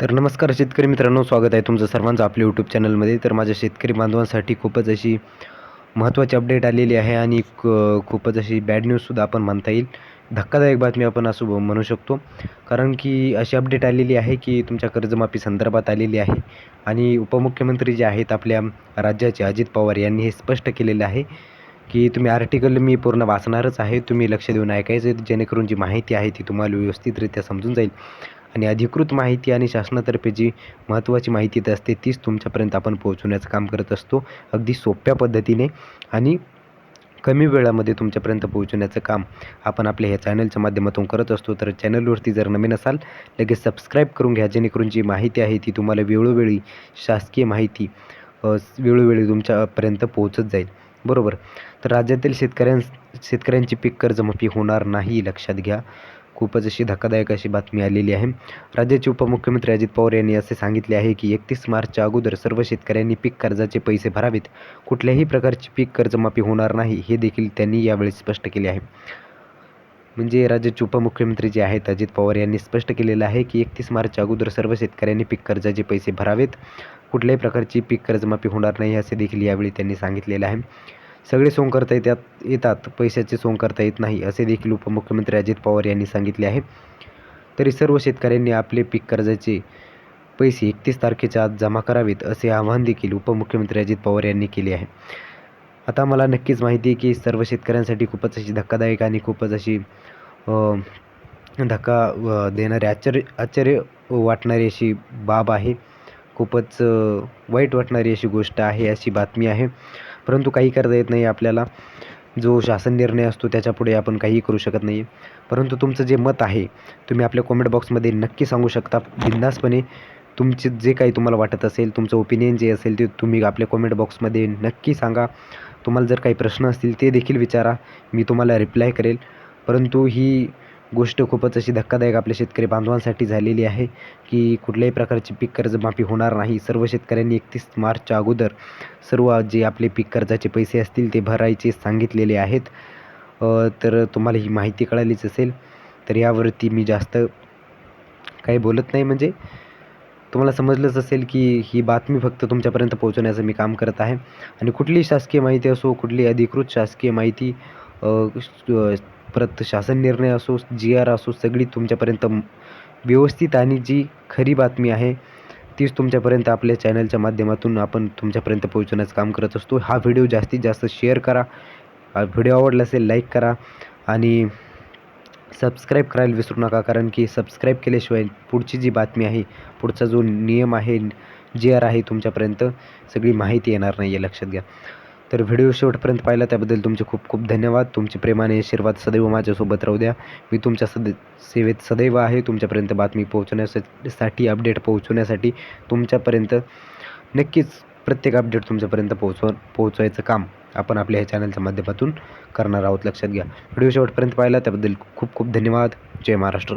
तर नमस्कार शेतकरी मित्रांनो स्वागत आहे तुमचं सर्वांचं आपल्या यूट्यूब चॅनलमध्ये तर माझ्या शेतकरी बांधवांसाठी खूपच अशी महत्त्वाची अपडेट आलेली आहे आणि क खूपच अशी बॅड न्यूजसुद्धा आपण म्हणता येईल. धक्कादायक बातमी आपण असं म्हणू शकतो. कारण की अशी अपडेट आलेली आहे की तुमच्या कर्जमाफी संदर्भात आलेली आहे आणि उपमुख्यमंत्री जे आहेत आपल्या राज्याचे अजित पवार यांनी हे स्पष्ट केलेलं आहे की तुम्ही आर्टिकल मी पूर्ण वाचणारच आहे. तुम्ही लक्ष देऊन ऐकायचं जेणेकरून जी माहिती आहे ती तुम्हाला व्यवस्थितरित्या समजून जाईल. आणि अधिकृत माहिती आणि शासनातर्फे जी महत्त्वाची माहिती येत असते तीच तुमच्यापर्यंत आपण पोहोचवण्याचं काम करत असतो. अगदी सोप्या पद्धतीने आणि कमी वेळामध्ये तुमच्यापर्यंत पोहोचवण्याचं काम आपण आपल्या ह्या चॅनलच्या माध्यमातून करत असतो. तर चॅनलवरती जर नवीन असाल लगेच सबस्क्राईब करून घ्या जेणेकरून जी माहिती आहे ती तुम्हाला वेळोवेळी शासकीय माहिती वेळोवेळी तुमच्यापर्यंत पोहोचत जाईल. बरोबर? तर राज्यातील शेतकऱ्यां शेतकऱ्यांची पीक कर्जमाफी होणार नाही लक्षात घ्या. खूपच अशी धक्कादायक अशी बातमी आलेली आहे. राज्याचे उपमुख्यमंत्री अजित पवार यांनी असे सांगितले आहे की एकतीस मार्चच्या अगोदर सर्व शेतकऱ्यांनी पीक कर्जाचे पैसे भरावेत. कुठल्याही प्रकारची पीक कर्जमाफी होणार नाही हे देखील त्यांनी यावेळी स्पष्ट केले आहे. म्हणजे राज्याचे उपमुख्यमंत्री जे आहेत अजित पवार यांनी स्पष्ट केलेलं आहे की एकतीस मार्चच्या अगोदर सर्व शेतकऱ्यांनी पीक कर्जाचे पैसे भरावेत. कुठल्याही प्रकारची पीक कर्जमाफी होणार नाही असे देखील यावेळी त्यांनी सांगितलेलं आहे. सगळे सोंग करता येतात येतात. पैशाचे सोंग करता येत नाही असे देखील उपमुख्यमंत्री अजित पवार यांनी सांगितले आहे. तरी सर्व शेतकऱ्यांनी आपले पीक कर्जाचे पैसे एकतीस तारखेच्या आत जमा करावेत असे आवाहन देखील उपमुख्यमंत्री अजित पवार यांनी केले आहे. आता मला नक्कीच माहिती आहे की सर्व शेतकऱ्यांसाठी खूपच अशी धक्कादायक आणि खूपच अशी धक्का अ, देणारी आश्चर्य आश्चर्य वाटणारी अशी बाब आहे. खूपच वाईट वाटणारी अशी गोष्ट आहे अशी बातमी आहे. परंतु काही करता येत नाही आपल्याला. जो शासन निर्णय असतो त्याच्यापुढे आपण काहीही करू शकत नाही. परंतु तुमचं जे मत आहे तुम्ही आपल्या कॉमेंट बॉक्समध्ये नक्की सांगू शकता. बिंदासपणे तुमचे जे काही तुम्हाला वाटत असेल तुमचं ओपिनियन जे असेल ते तुम्ही आपल्या कॉमेंट बॉक्समध्ये नक्की सांगा. तुम्हाला जर काही प्रश्न असतील ते देखील विचारा. मी तुम्हाला रिप्लाय करेल. परंतु ही गोष्ट खूपच अशी धक्कादायक आपल्या शेतकरी बांधवांसाठी झालेली आहे की कुठल्याही प्रकारची पीक कर्जमाफी होणार नाही. सर्व शेतकऱ्यांनी एकतीस मार्चच्या अगोदर सर्व जे आपले पीक कर्जाचे पैसे असतील ते भरायचे सांगितलेले आहेत. तर तुम्हाला ही माहिती कळालीच असेल तर यावरती मी जास्त काही बोलत नाही. म्हणजे तुम्हाला समजलंच असेल की ही बातमी फक्त तुमच्यापर्यंत पोहोचवण्याचं मी काम करत आहे. आणि कुठलीही शासकीय माहिती असो कुठली अधिकृत शासकीय माहिती परत शासन निर्णय असो जी आर असो सगळी तुमच्यापर्यंत व्यवस्थित आणि जी खरी बातमी आहे तीच तुमच्यापर्यंत आपल्या चॅनलच्या माध्यमातून आपण तुमच्यापर्यंत पोहोचवण्याचं काम करत असतो. हा व्हिडिओ जास्तीत जास्त शेअर करा. व्हिडिओ आवडला असेल लाईक करा आणि सबस्क्राईब करायला विसरू नका कारण की सबस्क्राईब केल्याशिवाय पुढची जी बातमी आहे पुढचा जो नियम आहे जी आर आहे तुमच्यापर्यंत सगळी माहिती येणार नाही आहे लक्षात घ्या. तर व्हिडिओ शेवटपर्यंत पाहिला त्याबद्दल तुमचे खूप खूप धन्यवाद. तुमचे प्रेमाने आशीर्वाद सदैव माझ्यासोबत राहू द्या. मी तुमच्या सद सेवेत सदैव आहे. तुमच्यापर्यंत बातमी पोहोचवण्यासाठी अपडेट पोहोचवण्यासाठी तुमच्यापर्यंत नक्कीच प्रत्येक अपडेट तुमच्यापर्यंत पोहोचव पोहोचवायचं काम आपण आपल्या ह्या चॅनलच्या माध्यमातून करणार आहोत. लक्षात घ्या. व्हिडिओ शेवटपर्यंत पाहिला त्याबद्दल खूप खूप धन्यवाद. जय महाराष्ट्र.